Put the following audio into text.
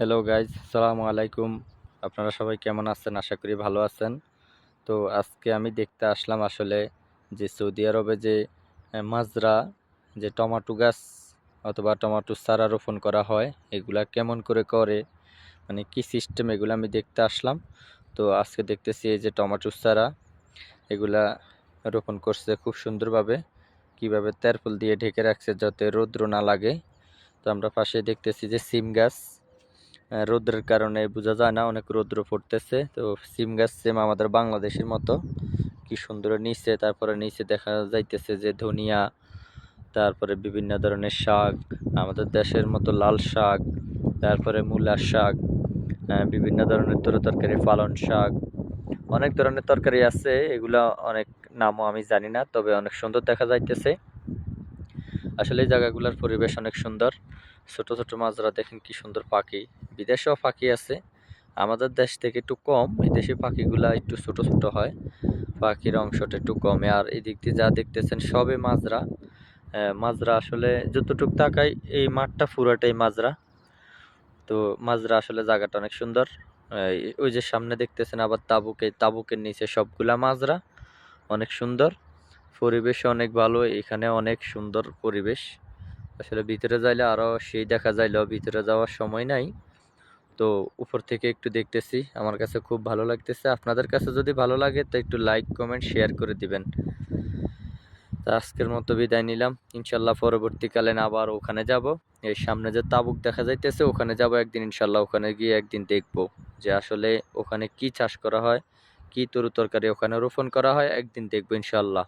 Hello guys সালামু আলাইকুম আপনারা সবাই কেমন আছেন? আশা করি ভালো আছেন। তো আজকে আমি দেখতে আসলাম আসলে যে সৌদি আরবে যে মাজরা, যে টমাটো গাছ অথবা টমাটো চারা রোপণ করা হয়, এগুলা কেমন করে করে মানে কি সিস্টেম এগুলো আমি দেখতে আসলাম। তো আজকে দেখতেছি এই যে টমাটো চারা, এগুলা রোপণ করছে খুব সুন্দরভাবে। কীভাবে তেরপল দিয়ে ঢেকে রাখছে যাতে রৌদ্র না লাগে। তো আমরা পাশে দেখতেছি যে সিম গাছ। রৌদ্রের কারণে বোঝা যায় না, অনেক রৌদ্র পড়তেছে। তো সিম গাছ সেম আমাদের বাংলাদেশের মতো। কি সুন্দর নিচে, তারপরে নিচে দেখা যাইতেছে যে ধনিয়া, তারপরে বিভিন্ন ধরনের শাক, আমাদের দেশের মতো লাল শাক, তারপরে মূলা শাক বিভিন্ন ধরনের তরকারি পালন শাক, অনেক ধরনের তরকারি আছে। এগুলা অনেক নামও আমি জানি না, তবে অনেক সুন্দর দেখা যাইতেছে। আসলে এই জায়গাগুলোর পরিবেশ অনেক সুন্দর। ছোট ছোট মাছরা দেখেন কি সুন্দর পাখি। বিদেশেও পাখি আছে। আমাদের দেশ থেকে একটু কম এই দেশি পাখিগুলা একটু ছোট ছোট হয়। পাখির অংশটা একটু কমে। আর এই দিক দিয়ে যা দেখতেছেন সবে মাজরা মাজরা আসলে যতটুক তাকাই, এই মাঠটা পুরাটাই মাজরা তো মাজরা আসলে জায়গাটা অনেক সুন্দর। ওই যে সামনে দেখতেছেন আবার তাবুকে, তাবুকের নিচে সবগুলা মাজরা অনেক সুন্দর। পরিবেশ অনেক ভালো, এখানে অনেক সুন্দর পরিবেশ। আসলে ভিতরে যাইলে আরও সেই দেখা যাইলেও ভিতরে যাওয়ার সময় নাই। তো উপর থেকে একটু দেখতেছি, আমার কাছে খুব ভালো লাগতেছে। আপনাদের কাছে যদি ভালো লাগে, তো একটু লাইক কমেন্ট শেয়ার করে দিবেন। তা আজকের মতো বিদায় নিলাম। ইনশাল্লাহ পরবর্তীকালে আবার ওখানে যাব। এই সামনে যে তাবুক দেখা যাইতেছে, ওখানে যাব একদিন, ইনশাল্লাহ ওখানে গিয়ে একদিন দেখব যে আসলে ওখানে কি চাষ করা হয়, কি তরু তরকারি ওখানে রোপণ করা হয়, একদিন দেখব ইনশাল্লাহ।